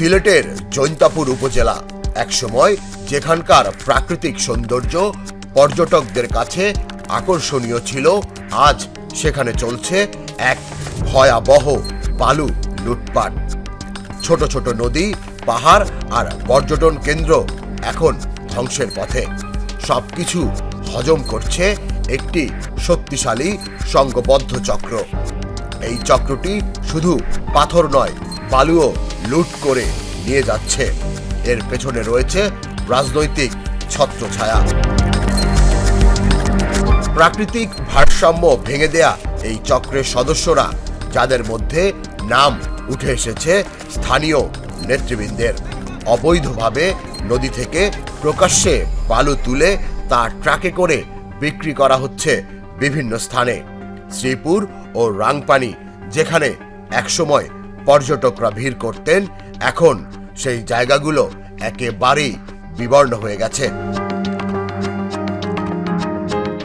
সিলেটের জৈন্তাপুর উপজেলা। একসময় যেখানকার প্রাকৃতিক সৌন্দর্য পর্যটকদের কাছে আকর্ষণীয় ছিল, আজ সেখানে চলছে এক ভয়াবহ বালু লুটপাট। ছোট ছোট নদী, পাহাড় আর পর্যটন কেন্দ্র এখন ধ্বংসের পথে। সব কিছু হজম করছে একটি শক্তিশালী সংঘবদ্ধ চক্র। এই চক্রটি শুধু পাথর নয়, বালুও লুট করে নিয়ে যাচ্ছে। এর পেছনে রয়েছে রাজনৈতিক ছত্রছায়া। প্রাকৃতিক ভারসাম্য ভেঙে দেয়া এই চক্রের সদস্যরা, যাদের মধ্যে নাম উঠে এসেছে স্থানীয় নেতৃবৃন্দের। অবৈধভাবে নদী থেকে প্রকাশ্যে বালু তুলে তা ট্রাকে করে বিক্রি করা হচ্ছে বিভিন্ন স্থানে। শ্রীপুর ও রাংপানি, যেখানে একসময় পর্যটকরা ভিড় করতেন, এখন সেই জায়গাগুলো একেবারেই বিবর্ণ হয়ে গেছে।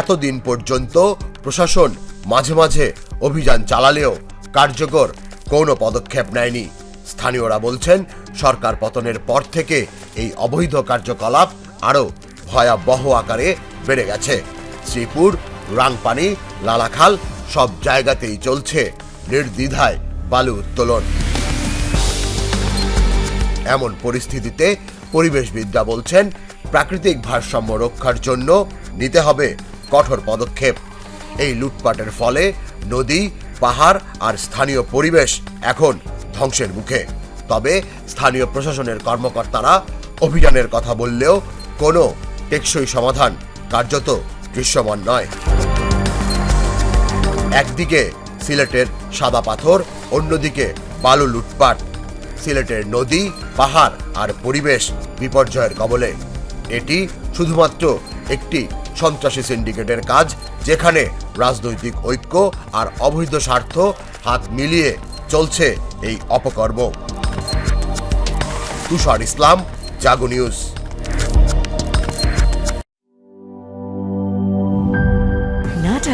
এতদিন পর্যন্ত প্রশাসন মাঝে মাঝে অভিযান চালালেও কার্যকর কোনো পদক্ষেপ নেয়নি। স্থানীয়রা বলছেন, সরকার পতনের পর থেকে এই অবৈধ কার্যকলাপ আরও ভয়াবহ আকারে বেড়ে গেছে। শ্রীপুর রাংপানি লালাখাল সব জায়গাতেই চলছে নির্দ্বিধায় বালু উত্তোলন। এমন পরিস্থিতিতে পরিবেশবিদরা বলছেন, প্রাকৃতিক ভারসাম্য রক্ষার জন্য নিতে হবে কঠোর পদক্ষেপ। এই লুটপাটের ফলে নদী, পাহাড় আর স্থানীয় পরিবেশ এখন ধ্বংসের মুখে। তবে স্থানীয় প্রশাসনের কর্মকর্তারা অভিযানের কথা বললেও কোনো টেকসই সমাধান কার্যত দৃশ্যমান নয় একদিকে সিলেটের সাদা পাথর, অন্যদিকে বালু লুটপাট। সিলেটের নদী, পাহাড় আর পরিবেশ বিপর্যয়ের কবলে। এটি শুধুমাত্র একটি সন্ত্রাসী সিন্ডিকেটের কাজ, যেখানে রাজনৈতিক ঐক্য আর অবৈধ স্বার্থ হাত মিলিয়ে চলছে এই অপকর্ম। তুষার ইসলাম, জাগো নিউজ।